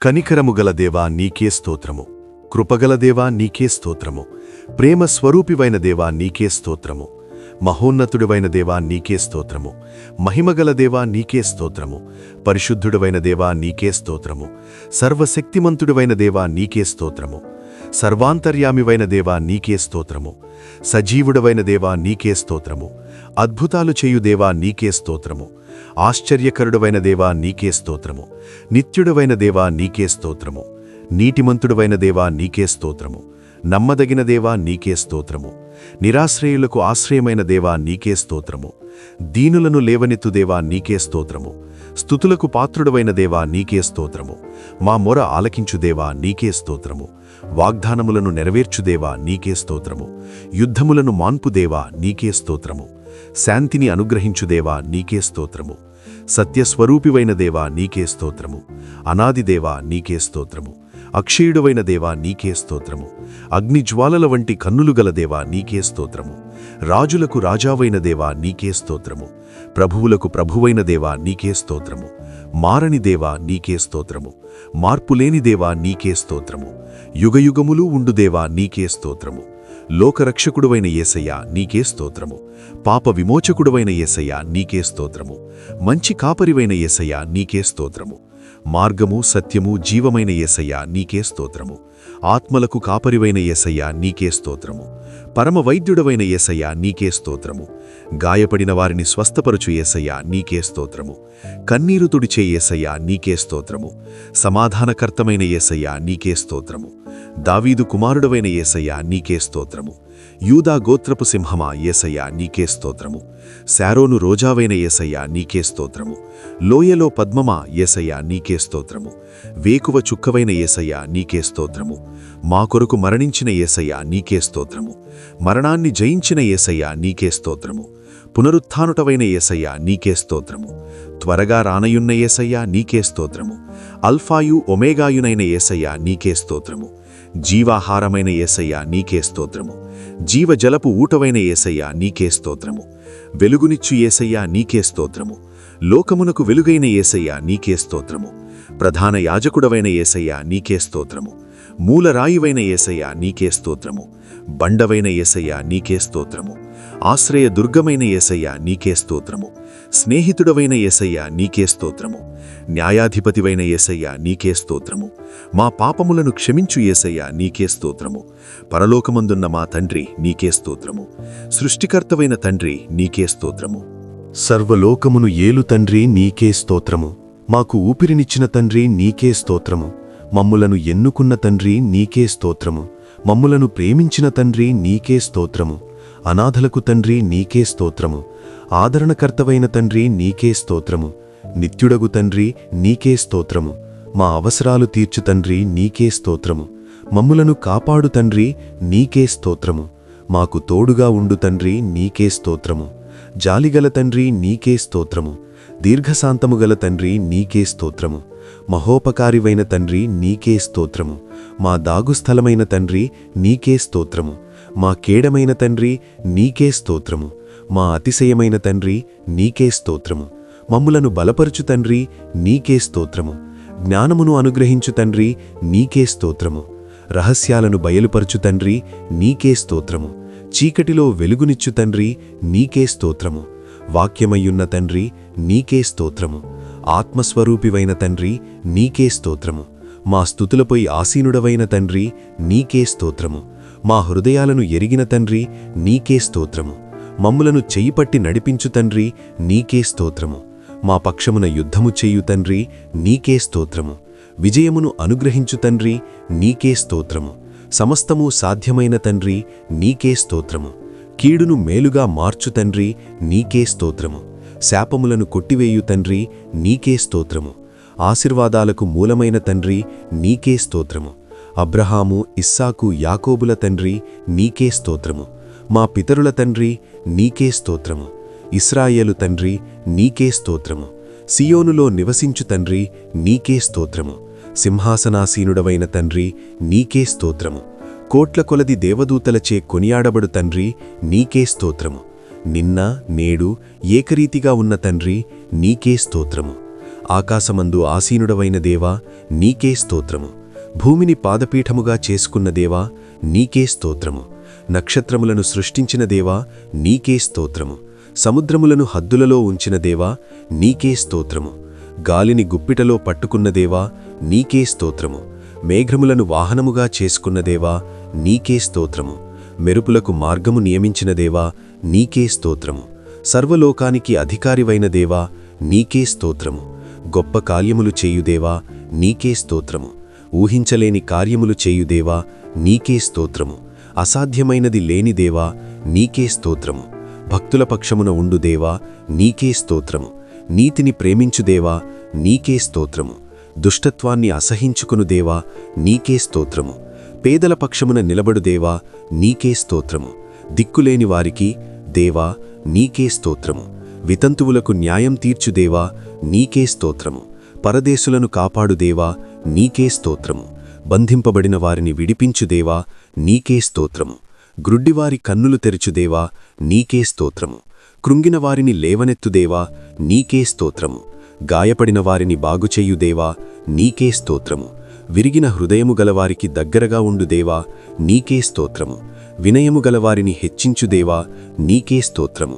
కనికరముగల దేవా నీకే స్తోత్రము కృపగల దేవా నీకే స్తోత్రము ప్రేమ స్వరూపివైన దేవా నీకే స్తోత్రము మహోన్నతుడివైన దేవా నీకే స్తోత్రము మహిమగల దేవా నీకే స్తోత్రము పరిశుద్ధుడివైన దేవా నీకే స్తోత్రము సర్వశక్తిమంతుడివైన దేవా నీకే స్తోత్రము సర్వాంతర్యామివైన దేవా నీకే స్తోత్రము సజీవుడవైన దేవా నీకే స్తోత్రము అద్భుతాలు చేయు దేవా నీకే స్తోత్రము ఆశ్చర్యకరుడవైన దేవా నీకే స్తోత్రము నిత్యుడవైన దేవా నీకే స్తోత్రము నీటిమంతుడవైన దేవా నీకే స్తోత్రము నమ్మదగిన దేవా నీకే స్తోత్రము నిరాశ్రయులకు ఆశ్రయమైన దేవా నీకే స్తోత్రము దీనులను లేవనెత్తు దేవా నీకే స్తోత్రము స్తుతులకు పాత్రుడవైన దేవా నీకే స్తోత్రము మా మొర ఆలకించుదేవా నీకే స్తోత్రము వాగ్దానములను నెరవేర్చుదేవా నీకే స్తోత్రము యుద్ధములను మాన్పుదేవా నీకే స్తోత్రము శాంతిని అనుగ్రహించుదేవా నీకే స్తోత్రము సత్యస్వరూపివైన దేవా నీకే స్తోత్రము అనాదిదేవా నీకే స్తోత్రము అక్షయుడవైన దేవా నీకే స్తోత్రము అగ్నిజ్వాలల వంటి కన్నులు గల దేవా నీకే స్తోత్రము రాజులకు రాజావైన దేవా నీకే స్తోత్రము ప్రభువులకు ప్రభువైన దేవా నీకే స్తోత్రము మారని దేవా నీకే స్తోత్రము మార్పులేని దేవా నీకే స్తోత్రము యుగయుగములు ఉండుదేవా నీకే స్తోత్రము లోకరక్షకుడువైన ఏసయ్య నీకే స్తోత్రము. పాప విమోచకుడువైన ఏసయ్య నీకే స్తోత్రము. మంచి కాపరివైన ఏసయ్య నీకే స్తోత్రము. మార్గము సత్యము జీవమైన ఏసయ్య నీకే స్తోత్రము. ఆత్మలకు కాపరివైన ఏసయ్య నీకే స్తోత్రము. పరమ వైద్యుడవైన నీకే స్తోత్రము. గాయపడిన వారిని స్వస్థపరచు ఏసయ్యా నీకే స్తోత్రము కన్నీరు తుడిచే ఏసయ్యా నీకే స్తోత్రము సమాధానకర్తమైన ఏసయ్యా నీకే స్తోత్రము దావీదు కుమారుడవైన ఏసయ్యా నీకే స్తోత్రము యూదా గోత్రపు సింహమా ఏసయ్యా నీకే స్తోత్రము శారోను రోజావైన ఏసయ్యా నీకే స్తోత్రము లోయలో పద్మమా ఏసయ్యా నీకే స్తోత్రము వేకువ చుక్కవైన ఏసయ్యా నీకే స్తోత్రము మా కొరకు మరణించిన ఏసయ్యా నీకే స్తోత్రము మరణాన్ని జయించిన ఏసయ్యా నీకే స్తోత్రము పునరుత్థానుటవైన యేసయ్య నీకే స్తోత్రము త్వరగా రానయున్న ఏసయ్యా నీకే స్తోత్రము అల్ఫాయు ఒమేగాయునైన ఏసయ్యా నీకే స్తోత్రము జీవాహారమైన యేసయ్య నీకే స్తోత్రము జీవజలపు ఊటవైన ఏసయ్యా నీకే స్తోత్రము వెలుగునిచ్చు ఏసయ్యా నీకే స్తోత్రము లోకమునకు వెలుగైన ఏసయ్యా నీకే స్తోత్రము ప్రధాన యాజకుడవైన ఏసయ్యా నీకే స్తోత్రము మూలరాయువైన యేసయ్య నీకే స్తోత్రము బండవైన ఏసయ్యా నీకే స్తోత్రము ఆశ్రయ దుర్గమైన యేసయ్య నీకే స్తోత్రము స్నేహితుడవైన యేసయ్య నీకే స్తోత్రము న్యాయాధిపతివైన యేసయ్య నీకే స్తోత్రము మా పాపములను క్షమించు యేసయ్య నీకే స్తోత్రము పరలోకమందున్న మా తండ్రి నీకే స్తోత్రము సృష్టికర్తవైన తండ్రి నీకే స్తోత్రము సర్వలోకమును ఏలు తండ్రి నీకే స్తోత్రము మాకు ఊపిరినిచ్చిన తండ్రి నీకే స్తోత్రము మమ్ములను ఎన్నుకున్న తండ్రి నీకే స్తోత్రము మమ్ములను ప్రేమించిన తండ్రి నీకే స్తోత్రము అనాథలకు తండ్రి నీకే స్తోత్రము ఆదరణకర్తవైన తండ్రి నీకే స్తోత్రము నిత్యుడగు తండ్రి నీకే స్తోత్రము మా అవసరాలు తీర్చు తండ్రి నీకే స్తోత్రము మమ్ములను కాపాడు తండ్రి నీకే స్తోత్రము మాకు తోడుగా ఉండు తండ్రి నీకే స్తోత్రము జాలిగల తండ్రి నీకే స్తోత్రము దీర్ఘశాంతము గల తండ్రి నీకే స్తోత్రము మహోపకారివైన తండ్రి నీకే స్తోత్రము మా దాగుస్థలమైన తండ్రి నీకే స్తోత్రము మా కేడమైన తండ్రి నీకే స్తోత్రము. మా అతిశయమైన తండ్రి నీకే స్తోత్రము. మమ్ములను బలపరుచు తండ్రి నీకే స్తోత్రము. జ్ఞానమును అనుగ్రహించు తండ్రి నీకే స్తోత్రము. రహస్యాలను బయలుపరచు తండ్రి నీకే స్తోత్రము. చీకటిలో వెలుగునిచ్చు తండ్రి నీకే స్తోత్రము. వాక్యమయ్యున్న తండ్రి నీకే స్తోత్రము. ఆత్మస్వరూపివైన తండ్రి నీకే స్తోత్రము. మా స్థుతులపై ఆసీనుడవైన తండ్రి నీకే స్తోత్రము. మా హృదయాలను ఎరిగిన తండ్రి నీకే స్తోత్రము. మమ్ములను చెయ్యిపట్టి నడిపించు తండ్రి నీకే స్తోత్రము. మా పక్షమున యుద్ధము చెయ్యు తండ్రి నీకే స్తోత్రము. విజయమును అనుగ్రహించు తండ్రి నీకే స్తోత్రము. సమస్తము సాధ్యమైన తండ్రి నీకే స్తోత్రము. కీడును మేలుగా మార్చు తండ్రి నీకే స్తోత్రము. శాపములను కొట్టివేయు తండ్రి నీకే స్తోత్రము. ఆశీర్వాదాలకు మూలమైన తండ్రి నీకే స్తోత్రము. అబ్రహాము ఇస్సాకు యాకోబుల తండ్రి నీకే స్తోత్రము. మా పితరుల తండ్రి నీకే స్తోత్రము. ఇస్రాయేలు తండ్రి నీకే స్తోత్రము. సియోనులో నివసించు తండ్రి నీకే స్తోత్రము. సింహాసనాసీనుడవైన తండ్రి నీకే స్తోత్రము. కోట్ల కొలది దేవదూతలచే కొనియాడబడు తండ్రి నీకే స్తోత్రము. నిన్న నేడు ఏకరీతిగా ఉన్న తండ్రి నీకే స్తోత్రము. ఆకాశమందు ఆసీనుడవైన దేవా నీకే స్తోత్రము. భూమిని పాదపీఠముగా చేసుకున్న దేవా నీకే స్తోత్రము. నక్షత్రములను సృష్టించిన దేవా నీకే స్తోత్రము. సముద్రములను హద్దులలో ఉంచిన దేవా నీకే స్తోత్రము. గాలిని గుప్పిటలో పట్టుకున్న దేవా నీకే స్తోత్రము. మేఘములను వాహనముగా చేసుకున్న దేవా నీకే స్తోత్రము. మెరుపులకు మార్గము నియమించిన దేవా నీకే స్తోత్రము. సర్వలోకానికి అధికారివైన దేవా నీకే స్తోత్రము. గొప్ప కార్యములు చేయుదేవా నీకే స్తోత్రము. ఊహించలేని కార్యములు చేయుదేవా నీకే స్తోత్రము. అసాధ్యమైనది లేనిదేవా నీకే స్తోత్రము. భక్తుల పక్షమున ఉండుదేవా నీకే స్తోత్రము. నీతిని ప్రేమించు దేవా నీకే స్తోత్రము. దుష్టత్వాన్ని అసహించుకునుదేవా నీకే స్తోత్రము. పేదల పక్షమున నిలబడుదేవా నీకే స్తోత్రము. దిక్కులేని వారికి దేవా నీకే స్తోత్రము. వితంతువులకు న్యాయం తీర్చుదేవా నీకే స్తోత్రము. పరదేశులను కాపాడుదేవా నీకే స్తోత్రం బంధింపబడిన వారిని విడిపించు దేవా నీకే స్తోత్రం గ్రుడ్డివారి కన్నులు తెరుచుదేవా నీకే స్తోత్రం కృంగిన వారిని లేవనెత్తుదేవా నీకే స్తోత్రం గాయపడిన వారిని బాగుచెయ్యుదేవా నీకే స్తోత్రం విరిగిన హృదయము గలవారికి దగ్గరగా ఉండుదేవా నీకే స్తోత్రం వినయము గలవారిని హెచ్చించుదేవా నీకే స్తోత్రం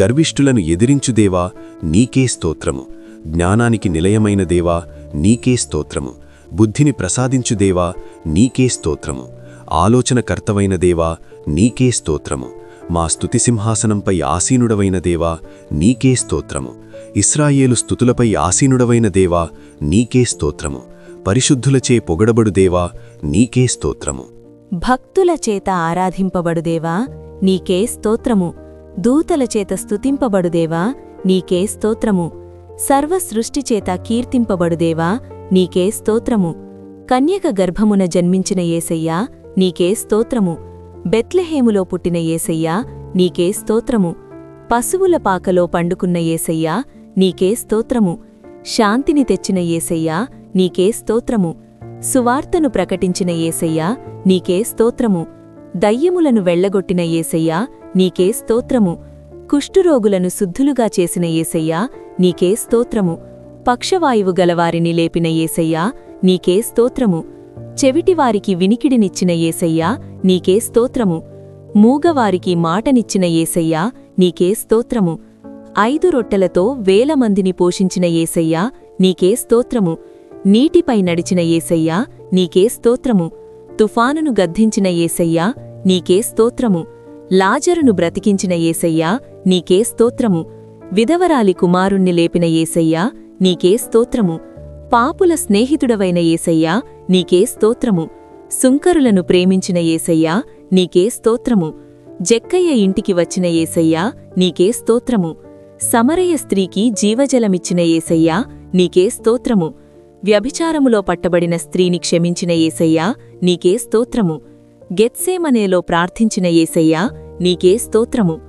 గర్విష్ఠులను ఎదిరించుదేవా నీకే స్తోత్రము. జ్ఞానానికి నిలయమైన దేవా నీకే స్తోత్రము. బుద్ధిని ప్రసాదించుదేవా నీకే స్తోత్రము. ఆలోచనకర్తవైన దేవా నీకే స్తోత్రము. మా స్తుతి సింహాసనంపై ఆసీనుడవైన దేవా నీకే స్తోత్రము. ఇస్రాయేలు స్థుతులపై ఆసీనుడవైన దేవా నీకే స్తోత్రము. పరిశుద్ధులచే పొగడబడు దేవా నీకే స్తోత్రము. భక్తుల చేత ఆరాధింపబడుదేవా నీకే స్తోత్రము. దూతల చేత స్తుతింపబడుదేవా నీకే స్తోత్రము. సర్వ సృష్టిచేత కీర్తింపబడుదేవా నీకే స్తోత్రము. కన్యక గర్భమున జన్మించిన ఏసయ్యా నీకే స్తోత్రము. బెత్లెహేములో పుట్టిన ఏసయ్యా నీకే స్తోత్రము. పశువుల పాకలో పండుకున్న ఏసయ్యా నీకే స్తోత్రము. శాంతిని తెచ్చిన ఏసయ్యా నీకే స్తోత్రము. సువార్తను ప్రకటించిన ఏసయ్యా నీకే స్తోత్రము. దయ్యములను వెళ్ళగొట్టిన ఏసయ్యా నీకే స్తోత్రము. కుష్ఠురోగులను శుద్ధులుగా చేసిన ఏసయ్యా నీకే స్తోత్రము. పక్షవాయువు గలవారిని లేపిన ఏసయ్యా నీకే స్తోత్రము. చెవిటివారికి వినికిడినిచ్చిన ఏసయ్యా నీకే స్తోత్రము. మూగవారికి మాటనిచ్చిన ఏసయ్యా నీకే స్తోత్రము. ఐదు రొట్టెలతో వేల మందిని పోషించిన ఏసయ్యా నీకే స్తోత్రము. నీటిపై నడిచిన ఏసయ్యా నీకే స్తోత్రము. తుఫానును గద్దించిన ఏసయ్యా నీకే స్తోత్రము. లాజరును బ్రతికించిన ఏసయ్యా నీకే స్తోత్రము. విధవరాలి కుమారుణ్ణి లేపిన ఏసయ్యా నీకే స్తోత్రము. పాపుల స్నేహితుడవైన ఏసయ్యా నీకే స్తోత్రము. సుంకరులను ప్రేమించిన ఏసయ్యా నీకే స్తోత్రము. జక్కయ్య ఇంటికి వచ్చిన ఏసయ్యా నీకే స్తోత్రము. సమరయ్య స్త్రీకి జీవజలమిచ్చిన ఏసయ్యా నీకే స్తోత్రము. వ్యభిచారములో పట్టబడిన స్త్రీని క్షమించిన ఏసయ్యా నీకే స్తోత్రము. గెత్సేమనేలో ప్రార్థించిన ఏసయ్యా నీకే స్తోత్రము.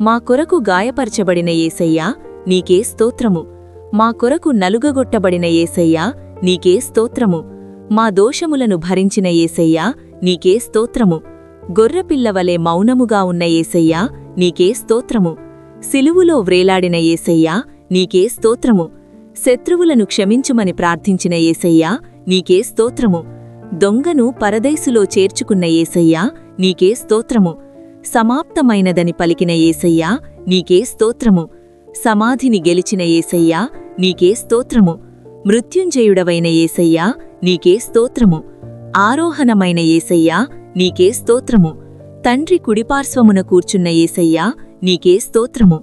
మా కొరకు గాయపరచబడిన ఏసయ్యా నీకే స్తోత్రము. మా కొరకు నలుగగొట్టబడిన ఏసయ్యా నీకే స్తోత్రము. మా దోషములను భరించిన ఏసయ్యా నీకే స్తోత్రము. గొర్రపిల్లవలే మౌనముగా ఉన్న ఏసయ్యా నీకే స్తోత్రము. సిలువులో వ్రేలాడిన ఏసయ్యా నీకే స్తోత్రము. శత్రువులను క్షమించుమని ప్రార్థించిన ఏసయ్యా నీకే స్తోత్రము. దొంగను పరదైసులో చేర్చుకున్న ఏసయ్యా నీకే స్తోత్రము. సమాప్తమైనదని పలికిన ఏసయ్యా నీకే స్తోత్రము. సమాధిని గెలిచిన ఏసయ్యా నీకే స్తోత్రము. మృత్యుంజయుడవైన ఏసయ్యా నీకే స్తోత్రము. ఆరోహణమైన ఏసయ్యా నీకే స్తోత్రము. తండ్రి కుడిపార్శ్వమున కూర్చున్న ఏసయ్యా నీకే స్తోత్రము.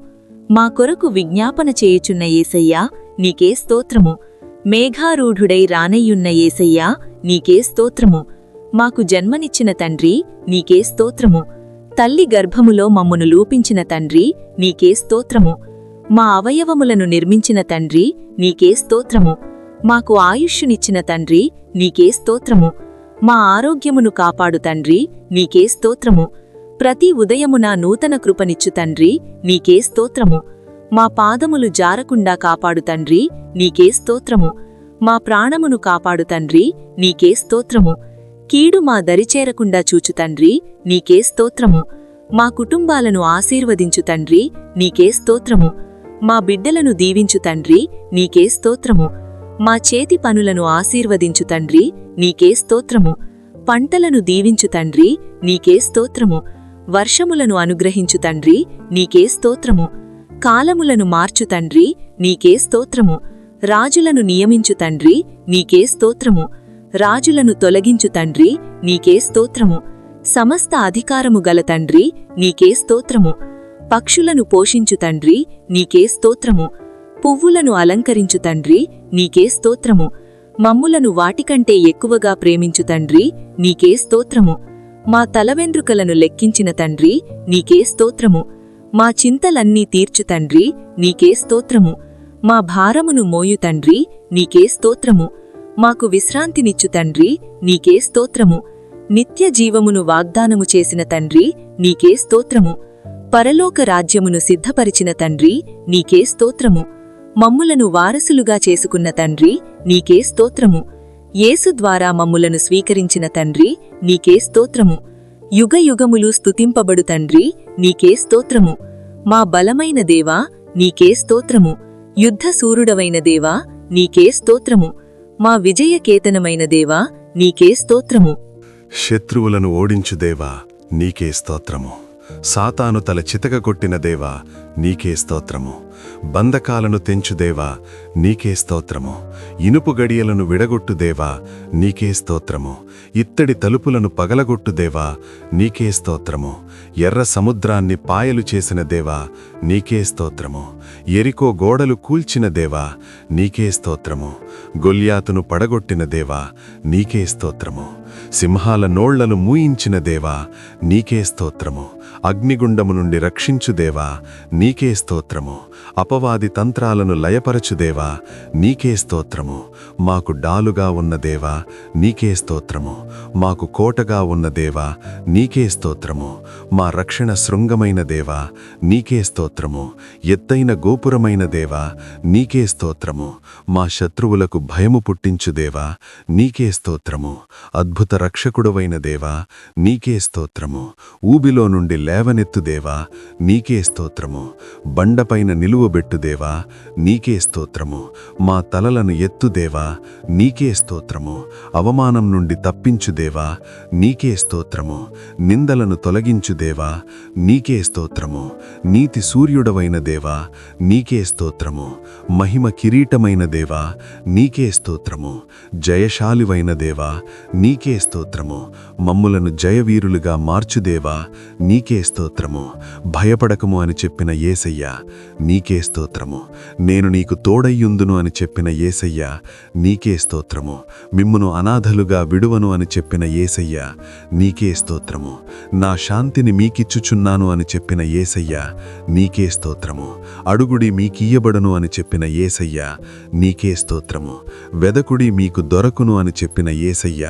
మా కొరకు విజ్ఞాపన చేయుచున్న ఏసయ్యా నీకే స్తోత్రము. మేఘారూఢుడై రానయ్యున్న ఏసయ్యా నీకే స్తోత్రము. మాకు జన్మనిచ్చిన తండ్రి నీకే స్తోత్రము. తల్లి గర్భములో మమ్మును లూపించిన తండ్రి నీకే స్తోత్రము. మా అవయవములను నిర్మించిన తండ్రి నీకే స్తోత్రము. మాకు ఆయుష్యునిచ్చిన తండ్రి నీకే స్తోత్రము. మా ఆరోగ్యమును కాపాడు తండ్రి నీకే స్తోత్రము. ప్రతి ఉదయమున నూతన కృపనిచ్చు తండ్రి నీకే స్తోత్రము. మా పాదములు జారకుండా కాపాడు తండ్రి నీకే స్తోత్రము. మా ప్రాణమును కాపాడు తండ్రి నీకే స్తోత్రము. కీడు మా దరిచేరకుండా చూచు తండ్రి నీకే స్తోత్రము. మా కుటుంబాలను ఆశీర్వదించు తండ్రి నీకే స్తోత్రము. మా బిడ్డలను దీవించు తండ్రి నీకే స్తోత్రము. మా చేతి పనులను ఆశీర్వదించు తండ్రి నీకే స్తోత్రము. పంటలను దీవించు తండ్రి నీకే స్తోత్రము. వర్షములను అనుగ్రహించు తండ్రి నీకే స్తోత్రము. కాలములను మార్చు తండ్రి నీకే స్తోత్రము. రాజులను నియమించు తండ్రి నీకే స్తోత్రము. రాజులను తొలగించు తండ్రి నీకే స్తోత్రము. సమస్త అధికారము గల తండ్రి నీకే స్తోత్రము. పక్షులను పోషించు తండ్రి నీకే స్తోత్రము. పువ్వులను అలంకరించు తండ్రి నీకే స్తోత్రము. మమ్ములను వాటికంటే ఎక్కువగా ప్రేమించు తండ్రి నీకే స్తోత్రము. మా తలవెండ్రుకలను లెక్కించిన తండ్రి నీకే స్తోత్రము. మా చింతలన్నీ తీర్చు తండ్రి నీకే స్తోత్రము. మా భారమును మోయు తండ్రి నీకే స్తోత్రము. మాకు విశ్రాంతినిచ్చు తండ్రి నీకే స్తోత్రము. నిత్య జీవమును వాగ్దానము చేసిన తండ్రి నీకే స్తోత్రము. పరలోక రాజ్యమును సిద్ధపరిచిన తండ్రి నీకే స్తోత్రము. మమ్ములను వారసులుగా చేసుకున్న తండ్రి నీకే స్తోత్రము. యేసు ద్వారా మమ్ములను స్వీకరించిన తండ్రి నీకే స్తోత్రము. యుగయుగములు స్తుతింపబడు తండ్రి నీకే స్తోత్రము. మా బలమైన దేవా నీకే స్తోత్రము. యుద్ధసూరుడవైన దేవా నీకే స్తోత్రము. మా విజయకేతనమైన దేవా నీకే స్తోత్రము. శత్రువులను ఓడించు దేవా నీకే స్తోత్రము. సాతాను తల చితక కొట్టిన దేవా నీకే స్తోత్రము. బంధకాలను తెంచు దేవా నీకే స్తోత్రము. ఇనుపు గడియలను విడగొట్టు దేవా నీకే స్తోత్రము. ఇత్తడి తలుపులను పగలగొట్టు దేవా నీకే స్తోత్రము. ఎర్ర సముద్రాన్ని పాయలు చేసిన దేవా నీకే స్తోత్రము. ఎరికో గోడలు కూల్చిన దేవా నీకే స్తోత్రము. గొల్యాతును పడగొట్టిన దేవా నీకే స్తోత్రము. సింహాల నోళ్ళను మూయించిన దేవా నీకే స్తోత్రము. అగ్నిగుండము నుండి రక్షించు దేవా నీకే స్తోత్రము. అపవాది తంత్రాలను లయపరచుదేవా నీకే స్తోత్రము. మాకు డాలుగా ఉన్న దేవా నీకే స్తోత్రము. మాకు కోటగా ఉన్న దేవా నీకే స్తోత్రము. మా రక్షణ శృంగమైన దేవా నీకే స్తోత్రము. ఎత్తైన గోపురమైన దేవా నీకే స్తోత్రము. మా శత్రువులకు భయము పుట్టించు దేవా నీకే స్తోత్రము. అద్భుత రక్షకుడవైన దేవా నీకే స్తోత్రము. ఊబిలో నుండి లేవనెత్తు దేవా నీకే స్తోత్రము. బండపైన నిలు దేవా నీకే స్తోత్రము. మా తలలను ఎత్తు దేవా నీకే స్తోత్రము. అవమానం నుండి తప్పించు దేవా నీకే స్తోత్రము. నిందలను తొలగించు దేవా నీకే స్తోత్రము. నీతి సూర్యుడవైన దేవా నీకే స్తోత్రము. మహిమ కిరీటమైన దేవా నీకే స్తోత్రము. జయశాలివైన దేవా నీకే స్తోత్రము. మమ్ములను జయవీరులుగా మార్చుదేవా నీకే స్తోత్రము. భయపడకము అని చెప్పిన ఏసయ్య నీకే స్తోత్రము. నేను నీకు తోడయ్యుందును అని చెప్పిన ఏసయ్య నీకే స్తోత్రము. మిమ్మును అనాథలుగా విడువను అని చెప్పిన ఏసయ్య నీకే స్తోత్రము. నా శాంతిని మీకిచ్చుచున్నాను అని చెప్పిన ఏసయ్య నీకే స్తోత్రము. అడుగుడి మీకియ్యబడును అని చెప్పిన ఏసయ్య నీకే స్తోత్రము. వెదకుడి మీకు దొరకును అని చెప్పిన ఏసయ్య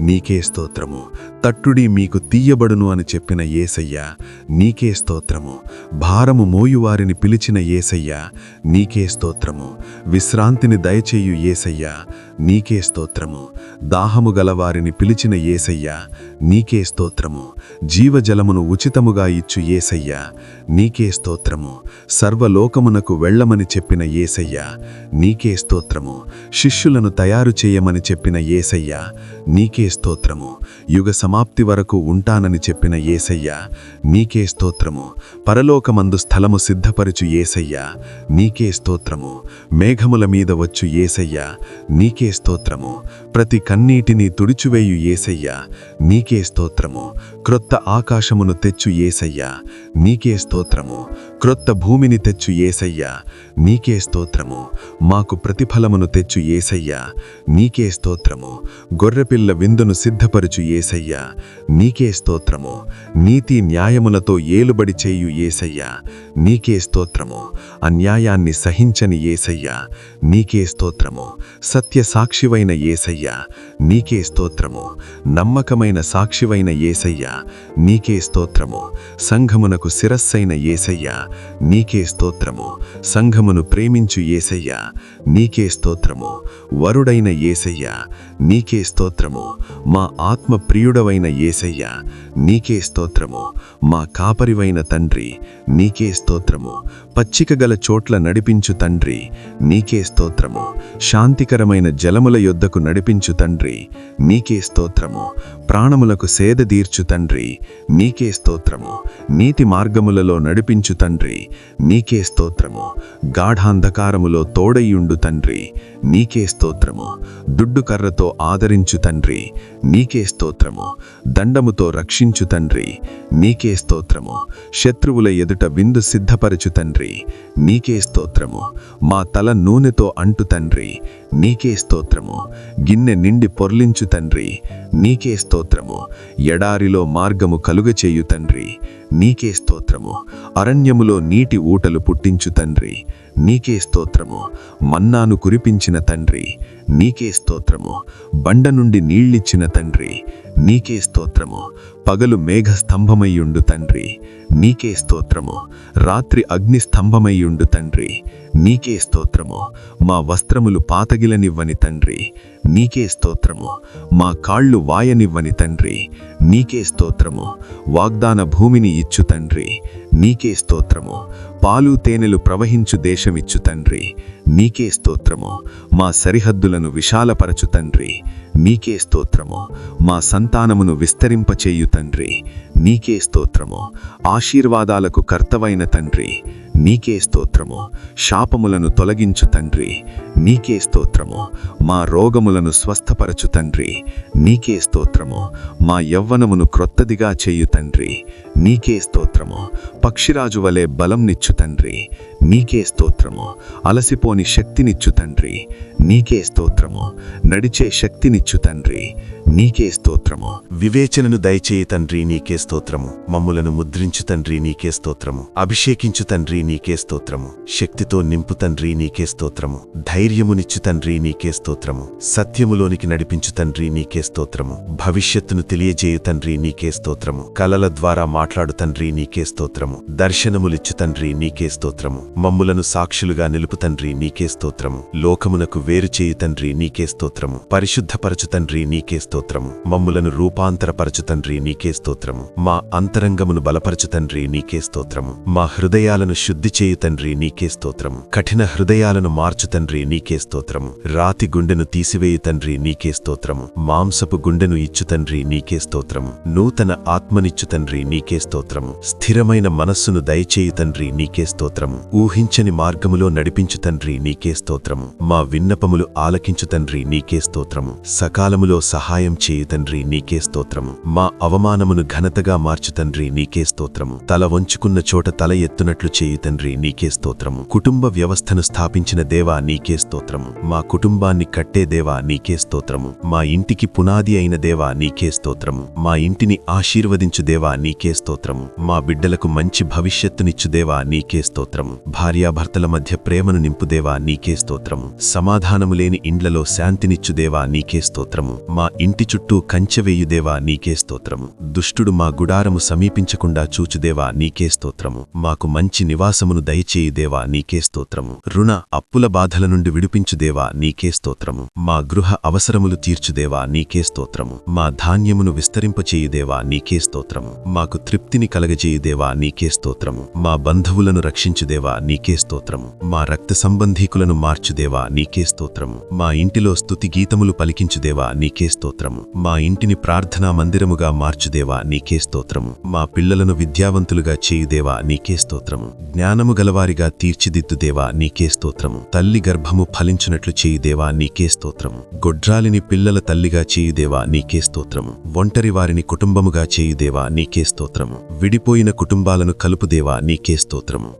నీకే స్తోత్రము. తట్టుడి మీకు తీయబడును అని చెప్పిన ఏసయ్య నీకే స్తోత్రము. భారము మోయువారిని పిలిచిన ఏసయ్య నీకే స్తోత్రము. విశ్రాంతిని దయచేయు ఏసయ్యా నీకే స్తోత్రము. దాహము గలవారిని పిలిచిన ఏసయ్యా నీకే స్తోత్రము. జీవజలమును ఉచితముగా ఇచ్చు ఏసయ్యా నీకే స్తోత్రము. సర్వలోకమునకు వెళ్ళమని చెప్పిన ఏసయ్యా నీకే స్తోత్రము. శిష్యులను తయారు చేయమని చెప్పిన ఏసయ్యా నీకే స్తోత్రము. యుగ సమాప్తి వరకు ఉంటానని చెప్పిన ఏసయ్యా నీకే స్తోత్రము. పరలోకమందు స్థలము సిద్ధపరచు ఏసయ్య నీకే స్తోత్రము. మేఘముల మీద వచ్చు ఏసయ్యా నీకే స్తోత్రము. ప్రతి కన్నీటిని తుడిచివేయు ఏసయ్యా నీకే స్తోత్రము. క్రొత్త ఆకాశమును తెచ్చు ఏసయ్యా నీకే స్తోత్రము. క్రొత్త భూమిని తెచ్చు ఏసయ్యా నీకే స్తోత్రము. మాకు ప్రతిఫలమును తెచ్చు ఏసయ్యా నీకే స్తోత్రము. గొర్రెపిల్ల విందును సిద్ధపరచు ఏసయ్యా నీకే స్తోత్రము. నీతి న్యాయములతో ఏలుబడి చేయు ఏసయ్యా నీకే స్తోత్రము. అన్యాయాన్ని సహించని ఏసయ్య నీకే స్తోత్రము. సత్య సాక్షివైన ఏసయ్య నీకే స్తోత్రము. నమ్మకమైన సాక్షివైన ఏసయ్య నీకే స్తోత్రము. సంఘమునకు శిరస్సైన ఏసయ్య నీకే స్తోత్రము. సంఘమును ప్రేమించు ఏసయ్య నీకే స్తోత్రము. వరుడైన ఏసయ్య నీకే స్తోత్రము. మా ఆత్మ ప్రియుడవైన ఏసయ్య నీకే స్తోత్రము. మా కాపరివైన తండ్రి నీకే స్తోత్రము. పచ్చి పచ్చిక చోట్ల నడిపించు తండ్రి నీకే స్తోత్రము. శాంతికరమైన జలముల యొద్దకు నడిపించు తండ్రి నీకే స్తోత్రము. ప్రాణములకు సేద తీర్చు తండ్రి నీకే స్తోత్రము. నీతి మార్గములలో నడిపించు తండ్రి నీకే స్తోత్రము. గాఢాంధకారములో తోడయుండు తండ్రి నీకే స్తోత్రము. దుడ్డు కర్రతో ఆదరించు తండ్రి నీకే స్తోత్రము. దండముతో రక్షించు తండ్రి నీకే స్తోత్రము. శత్రువుల ఎదుట విందు సిద్ధపరచు తండ్రి నీకే స్తోత్రము. మా తల నూనెతో అంటు తండ్రి నీకే స్తోత్రము. గిన్నె నిండి పొర్లించు తండ్రి నీకే స్తోత్రము. ఎడారిలో మార్గము కలుగచేయు తండ్రి నీకే స్తోత్రము. అరణ్యములో నీటి ఊటలు పుట్టించు తండ్రి నీకే స్తోత్రము. మన్నాను కురిపించిన తండ్రి నీకే స్తోత్రము. బండ నుండి నీళ్ళిచ్చిన తండ్రి నీకే స్తోత్రము. పగలు మేఘ స్తంభమయ్యుండు తండ్రి నీకే స్తోత్రము. రాత్రి అగ్ని స్తంభమయ్యుండు తండ్రి. నీకే స్తోత్రము. మా వస్త్రములు పాతగిలనివ్వని తండ్రి. నీకే స్తోత్రము. మా కాళ్ళు వాయనివ్వని తండ్రి. నీకే స్తోత్రము. వాగ్దాన భూమిని ఇచ్చు తండ్రి. నీకే స్తోత్రము. పాలు తేనెలు ప్రవహించు దేశమిచ్చు తండ్రి. నీకే స్తోత్రము. మా సరిహద్దులను విశాలపరచు తండ్రి. నీకే స్తోత్రము. మా సంతానమును విస్తరింపచేయు తండ్రి. నీకే స్తోత్రము. ఆశీర్వాదాలకు కర్తవైన తండ్రి. నీకే స్తోత్రము. శాపములను తొలగించు తండ్రి. నీకే స్తోత్రము. మా రోగములను స్వస్థపరచు తండ్రి. నీకే స్తోత్రము. మా యవ్వనమును క్రొత్తదిగా చేయు తండ్రి. నీకే స్తోత్రము. పక్షిరాజు వలె బలం నిచ్చు తండ్రి నీకే స్తోత్రము అలసిపోని శక్తినిచ్చు తండ్రి నీకే స్తోత్రము నడిచే శక్తినిచ్చు తండ్రి నీకే స్తోత్రము వివేచనను దయచేయి తండ్రి నీకే స్తోత్రము మమ్ములను ముద్రించు తండ్రి నీకే స్తోత్రము అభిషేకించు తండ్రి నీకే స్తోత్రము శక్తితో నింపు తండ్రి నీకే స్తోత్రము ధైర్యమునిచ్చు తండ్రి నీకే స్తోత్రము సత్యములోనికి నడిపించు తండ్రి నీకే స్తోత్రము భవిష్యత్తును తెలియజేయు తండ్రి నీకే స్తోత్రము కలల ద్వారా మాట్లాడు తండ్రి నీకే స్తోత్రము దర్శనములిచ్చు తండ్రి నీకే స్తోత్రము మమ్ములను సాక్షులుగా నిలుపు తండ్రి నీకే స్తోత్రము లోకమునకు వేరుచేయు తండ్రి నీకే స్తోత్రము పరిశుద్ధపరచు తండ్రి నీకే స్తోత్రము మమ్ములను రూపాంతరపరచు తండ్రి నీకే స్తోత్రము మా అంతరంగమును బలపరచు తండ్రి నీకే స్తోత్రము మా హృదయాలను శుద్ధి చేయు తండ్రి నీకే స్తోత్రము కఠిన హృదయాలను మార్చు తండ్రి నీకే స్తోత్రము రాతి గుండెను తీసివేయు తండ్రి నీకే స్తోత్రము మాంసపు గుండెను ఇచ్చు తండ్రి నీకే స్తోత్రము నూతన ఆత్మనిచ్చు తండ్రి నీకే స్తోత్రము స్థిరమైన మనస్సును దయచేయు తండ్రి నీకే స్తోత్రము ఊహించని మార్గములో నడిపించు తండ్రి నీకే స్తోత్రము మా విన్నపములు ఆలకించు తండ్రి నీకే స్తోత్రము సకాలములో సహాయం చేయు తండ్రి నీకే స్తోత్రము మా అవమానమును ఘనతగా మార్చు తండ్రి నీకే స్తోత్రము తల వంచుకున్న చోట తల ఎత్తునట్లు చేయు తండ్రి నీకే స్తోత్రము కుటుంబ వ్యవస్థను స్థాపించిన దేవా నీకే స్తోత్రము మా కుటుంబాన్ని కట్టే దేవా నీకే స్తోత్రము మా ఇంటికి పునాది అయిన దేవా నీకే స్తోత్రము మా ఇంటిని ఆశీర్వదించు దేవా నీకే స్తోత్రము మా బిడ్డలకు మంచి భవిష్యత్తునిచ్చు దేవా నీకే స్తోత్రము భార్యాభర్తల మధ్య ప్రేమను నింపుదేవా నీకే స్తోత్రము. సమాధానము లేని ఇండ్లలో శాంతినిచ్చుదేవా నీకే స్తోత్రము. మా ఇంటి చుట్టూ కంచెవేయుదేవా నీకే స్తోత్రము. దుష్టుడు మా గుడారము సమీపించకుండా చూచుదేవా నీకే స్తోత్రము. మాకు మంచి నివాసమును దయచేయుదేవా నీకే స్తోత్రము. రుణ అప్పుల బాధల నుండి విడిపించుదేవా నీకే స్తోత్రము. మా గృహ అవసరములు తీర్చుదేవా నీకే స్తోత్రము. మా ధాన్యమును విస్తరింపచేయుదేవా నీకే స్తోత్రము. మాకు తృప్తిని కలగజేయుదేవా నీకే స్తోత్రము. మా బంధువులను రక్షించుదేవా నీకే స్తోత్రము మా రక్త సంబంధీకులను మార్చుదేవా నీకే స్తోత్రము మా ఇంటిలో స్తుతి గీతములు పలికించుదేవా నీకే స్తోత్రము మా ఇంటిని ప్రార్థనా మందిరముగా మార్చుదేవా నీకే స్తోత్రము మా పిల్లలను విద్యావంతులుగా చేయుదేవా నీకే స్తోత్రము జ్ఞానము గలవారిగా తీర్చిదిద్దుదేవా నీకే స్తోత్రము తల్లి గర్భము ఫలించినట్లు చేయుదేవా నీకే స్తోత్రము గొడ్రాలిని పిల్లల తల్లిగా చేయుదేవా నీకే స్తోత్రము ఒంటరి వారిని కుటుంబముగా చేయుదేవా నీకే స్తోత్రము విడిపోయిన కుటుంబాలను కలుపుదేవా నీకే స్తోత్రము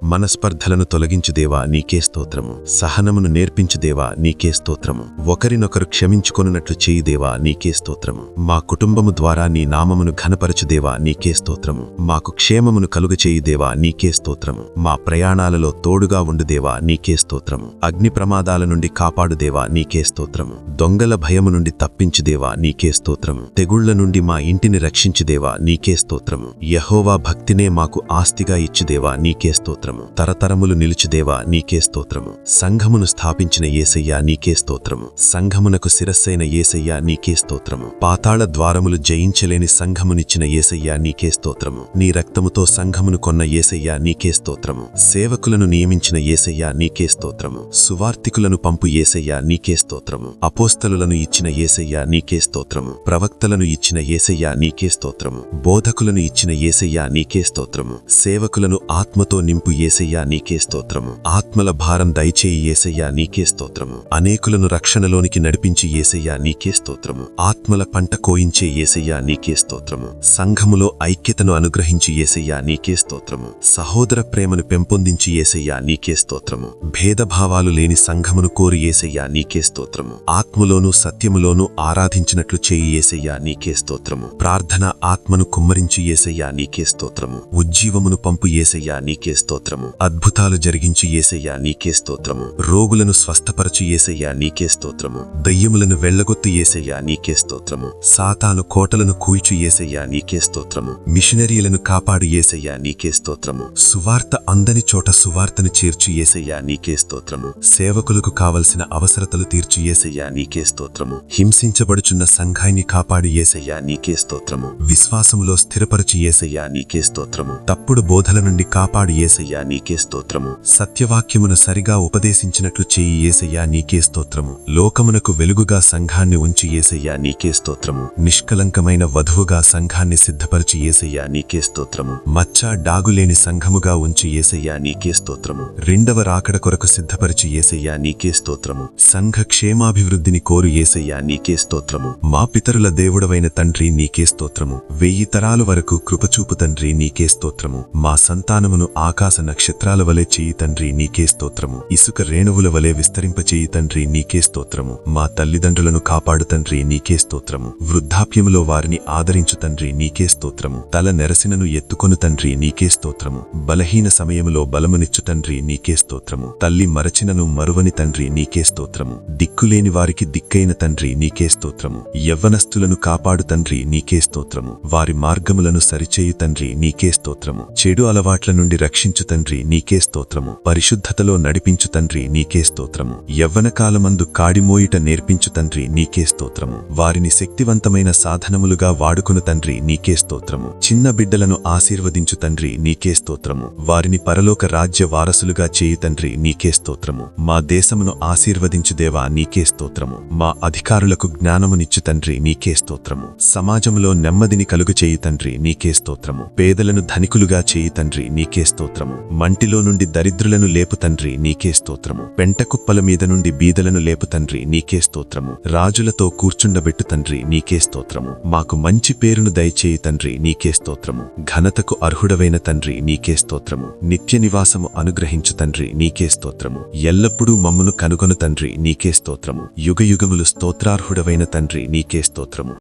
బాధలను తొలగించుదేవా నీకే స్తోత్రము సహనమును నేర్పించుదేవా నీకే స్తోత్రము ఒకరినొకరు క్షమించుకొనున్నట్లు చేయుదేవా నీకే స్తోత్రము మా కుటుంబము ద్వారా నీ నామమును ఘనపరచుదేవా నీకే స్తోత్రము మాకు క్షేమమును కలుగచేయుదేవా నీకే స్తోత్రము మా ప్రయాణాలలో తోడుగా ఉండుదేవా నీకే స్తోత్రము అగ్ని ప్రమాదాల నుండి కాపాడుదేవా నీకే స్తోత్రము దొంగల భయము నుండి తప్పించుదేవా నీకే స్తోత్రము తెగుళ్ళ నుండి మా ఇంటిని రక్షించుదేవా నీకే స్తోత్రము యహోవా భక్తినే మాకు ఆస్తిగా ఇచ్చుదేవా నీకే స్తోత్రము తరతరం తరతరములు నిలుచుదేవా నీకే స్తోత్రము సంఘమును స్థాపించిన ఏసయ్యా నీకే స్తోత్రము సంఘమునకు శిరస్సైన ఏసయ్యా నీకే స్తోత్రము పాతాళ ద్వారములు జయించలేని సంఘమునిచ్చిన ఏసయ్యా నీకే స్తోత్రము నీ రక్తముతో సంఘమును కొన్న ఏసయ్యా నీకే స్తోత్రము సేవకులను నియమించిన ఏసయ్యా నీకే స్తోత్రము సువార్తికులను పంపు ఏసయ్యా నీకే స్తోత్రము అపోస్తలులను ఇచ్చిన ఏసయ్యా నీకే స్తోత్రము ప్రవక్తలను ఇచ్చిన ఏసయ్యా నీకే స్తోత్రము బోధకులను ఇచ్చిన ఏసయ్యా నీకే స్తోత్రము సేవకులను ఆత్మతో నింపు ఏసయ్యా నీకే నీకే స్తోత్రము ఆత్మల భారం దయచేయి ఏసయ్యా నీకే స్తోత్రము అనేకులను రక్షణలోనికి నడిపించి ఏసయ్యా నీకే స్తోత్రము ఆత్మల పంట కోయించే ఏసయ్యా నీకే స్తోత్రము సంఘములో ఐక్యతను అనుగ్రహించి ఏసయ్యా నీకే స్తోత్రము సహోదర ప్రేమను పెంపొందించి ఏసయ్యా నీకే స్తోత్రము భేదభావాలు లేని సంఘమును కోరి ఏసయ్యా నీకే స్తోత్రము ఆత్మలోనూ సత్యములోనూ ఆరాధించినట్లు చేయి ఏసయ్యా నీకే స్తోత్రము ప్రార్థన ఆత్మను కుమ్మరించి ఏసయ్యా నీకే స్తోత్రము ఉజ్జీవమును పంపు ఏసయ్యా నీకే స్తోత్రము అద్భుత అద్భుతాలు జరిగించు ఏసయ్యా నీకే స్తోత్రము రోగులను స్వస్థపరచు ఏసయ్యా నీకే స్తోత్రము దయ్యములను వెళ్ళగొత్తు ఏసయ్యా నీకే స్తోత్రము సాతాను కోటలను కూల్చు ఏసయ్యా నీకే స్తోత్రము మిషనరీలను కాపాడు ఏసయ్యా నీకే స్తోత్రము సువార్త అందని చోట సువార్తను చేర్చు ఏసయ్యా నీకే స్తోత్రము సేవకులకు కావలసిన అవసరతలు తీర్చు ఏసయ్యా నీకే స్తోత్రము హింసించబడుచున్న సంఘాన్ని కాపాడు ఏసయ్యా నీకే స్తోత్రము విశ్వాసములో స్థిరపరచు ఏసయ్యా నీకే స్తోత్రము తప్పుడు బోధల నుండి కాపాడు ఏసయ్యా నీకే స్తోత్రము. సత్యవాక్యమును సరిగా ఉపదేశించినట్లు చేయి ఏసయ్యా నీకే స్తోత్రము. లోకమునకు వెలుగుగా సంఘాన్ని ఉంచి ఏసయ్యా నీకే స్తోత్రము. నిష్కలంకమైన వధువుగా సంఘాన్ని సిద్ధపరిచి ఏసయ్యా నీకే స్తోత్రము. మచ్చ డాగులేని సంఘముగా ఉంచి ఏసయ్యా నీకే స్తోత్రము. రెండవ రాకడ కొరకు సిద్ధపరిచి ఏసయ్యా నీకే స్తోత్రము. సంఘ క్షేమాభివృద్ధిని కోరు ఏసయ్యా నీకే స్తోత్రము. మా పితరుల దేవుడవైన తండ్రి నీకే స్తోత్రము. వెయ్యి తరాల వరకు కృపచూపు తండ్రి నీకే స్తోత్రము. మా సంతానమును ఆకాశ నక్షత్రాల వలె చేయి తండ్రి నీకే స్తోత్రము ఇసుక రేణువుల వలె విస్తరింపచేయి తండ్రి నీకే స్తోత్రము మా తల్లిదండ్రులను కాపాడు తండ్రి నీకే స్తోత్రము వృద్ధాప్యములో వారిని ఆదరించు తండ్రి నీకే స్తోత్రము తల నెరసినను ఎత్తుకొను తండ్రి నీకే స్తోత్రము బలహీన సమయములో బలమునిచ్చు తండ్రి నీకే స్తోత్రము తల్లి మరచినను మరువని తండ్రి నీకే స్తోత్రము దిక్కులేని వారికి దిక్కైన తండ్రి నీకే స్తోత్రము యవ్వనస్తులను కాపాడు తండ్రి నీకే స్తోత్రము వారి మార్గములను సరిచేయు తండ్రి నీకే స్తోత్రము చెడు అలవాట్ల నుండి రక్షించు తండ్రి నీకే స్తోత్రము. పరిశుద్ధతలో నడిపించు తండ్రి నీకే స్తోత్రము. యవ్వన కాలమందు కాడిమోయిట నేర్పించు తండ్రి నీకే స్తోత్రము. వారిని శక్తివంతమైన సాధనములుగా వాడుకును తండ్రి నీకే స్తోత్రము. చిన్న బిడ్డలను ఆశీర్వదించు తండ్రి నీకే స్తోత్రము. వారిని పరలోక రాజ్య వారసులుగా చేయు తండ్రి నీకే స్తోత్రము. మా దేశమును ఆశీర్వదించు దేవా నీకే స్తోత్రము. మా అధికారులకు జ్ఞానమునిచ్చు తండ్రి నీకే స్తోత్రము. సమాజంలో నెమ్మదిని కలుగు చేయు తండ్రి నీకే స్తోత్రము. పేదలను ధనికులుగా చేయి తండ్రి నీకే స్తోత్రము. మంటిలో నుండి దరిద్రులను లేపు తండ్రి నీకే స్తోత్రము. పెంటకుప్పల మీద నుండి బీదలను లేపు తండ్రి నీకే స్తోత్రము. రాజులతో కూర్చుండబెట్టు తండ్రి నీకే స్తోత్రము. మాకు మంచి పేరును దయచేయి తండ్రి నీకే స్తోత్రము. ఘనతకు అర్హుడవైన తండ్రి నీకే స్తోత్రము. నిత్య నివాసము అనుగ్రహించు తండ్రి నీకే స్తోత్రము. ఎల్లప్పుడూ మమ్మును కనుగొను తండ్రి నీకే స్తోత్రము. యుగయుగములు స్తోత్రార్హుడవైన తండ్రి నీకే స్తోత్రము.